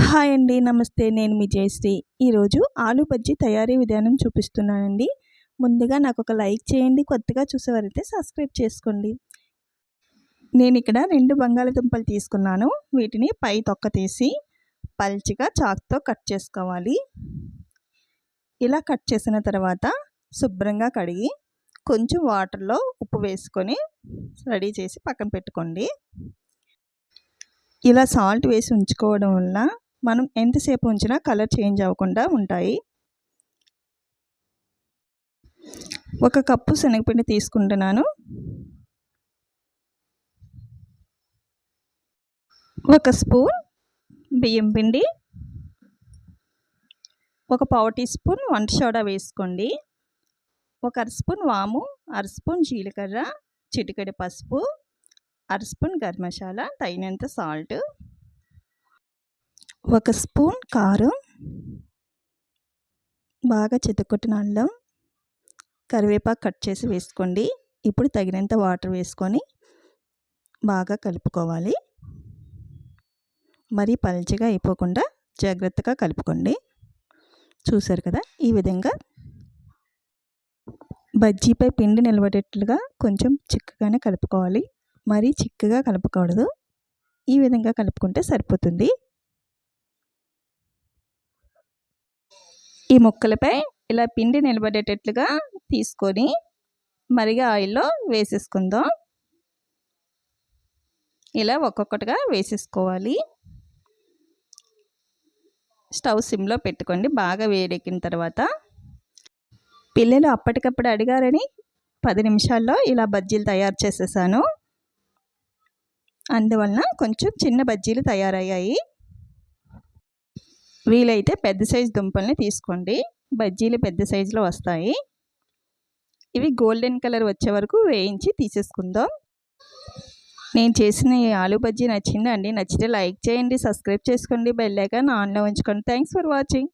Hi అండి నమస్తే. నేను మీ జయశ్రీ. ఈరోజు ఆలు బజ్జీ తయారీ విధానం చూపిస్తున్నానండి. ముందుగా నాకు ఒక లైక్ చేయండి కొత్తగా చూసేవారైతే సబ్స్క్రైబ్ చేసుకోండి. నేను ఇక్కడ రెండు బంగాళదుంపలు తీసుకున్నాను. వీటిని పై తొక్క తీసి పల్చిగా చాక్తో కట్ చేసుకోవాలి. ఇలా కట్ చేసిన తర్వాత శుభ్రంగా కడిగి కొంచెం వాటర్లో ఉప్పు వేసుకొని రెడీ చేసి పక్కన పెట్టుకోండి. ఇలా సాల్ట్ వేసి ఉంచుకోవడం వల్ల మనం ఎంతసేపు ఉంచినా కలర్ చేంజ్ అవ్వకుండా ఉంటాయి. ఒక కప్పు శనగపిండి తీసుకుంటున్నాను. ఒక స్పూన్ బియ్యం పిండి. ఒక పావు టీ స్పూన్ వంట సోడా వేసుకోండి. ఒక అర స్పూన్ వాము అర స్పూన్ జీలకర్ర చిటికడి పసుపు అర స్పూన్ గరం మసాలా తగినంత సాల్ట్. ఒక స్పూన్ కారం. బాగా చితకొట్టిన అల్లం. కరివేపాకు కట్ చేసి వేసుకోండి. ఇప్పుడు తగినంత వాటర్ వేసుకొని బాగా కలుపుకోవాలి. మరీ పల్చగా అయిపోకుండా జాగ్రత్తగా కలుపుకోండి. చూసారు కదా ఈ విధంగా. బజ్జీపై పిండి నిలబడేట్లుగా కొంచెం చిక్కగానే కలుపుకోవాలి. మరీ చిక్కగా కలపకూడదు. ఈ విధంగా కలుపుకుంటే సరిపోతుంది. ఈ ముక్కలపై ఇలా పిండి నిలబడేటట్లుగా తీసుకొని మరిగా ఆయిల్లో వేసేసుకుందాం. ఇలా ఒక్కొక్కటిగా వేసేసుకోవాలి. స్టవ్ సిమ్లో పెట్టుకోండి బాగా వేడెక్కిన తర్వాత. పిల్లలు అప్పటికప్పుడు అడిగారని పది నిమిషాల్లో ఇలా బజ్జీలు తయారు చేసేసాను. అందువలన కొంచెం చిన్న బజ్జీలు తయారయ్యాయి. వీలైతే పెద్ద సైజు దుంపల్ని తీసుకోండి. బజ్జీలు పెద్ద సైజులో వస్తాయి. ఇవి గోల్డెన్ కలర్ వచ్చే వరకు వేయించి తీసేసుకుందాం. నేను చేసిన ఈ ఆలు బజ్జీ నచ్చిందండి. నచ్చితే లైక్ చేయండి సబ్స్క్రైబ్ చేసుకోండి బెల్ ఐకాన్ ఆన్లో ఉంచుకోండి. Thanks for watching.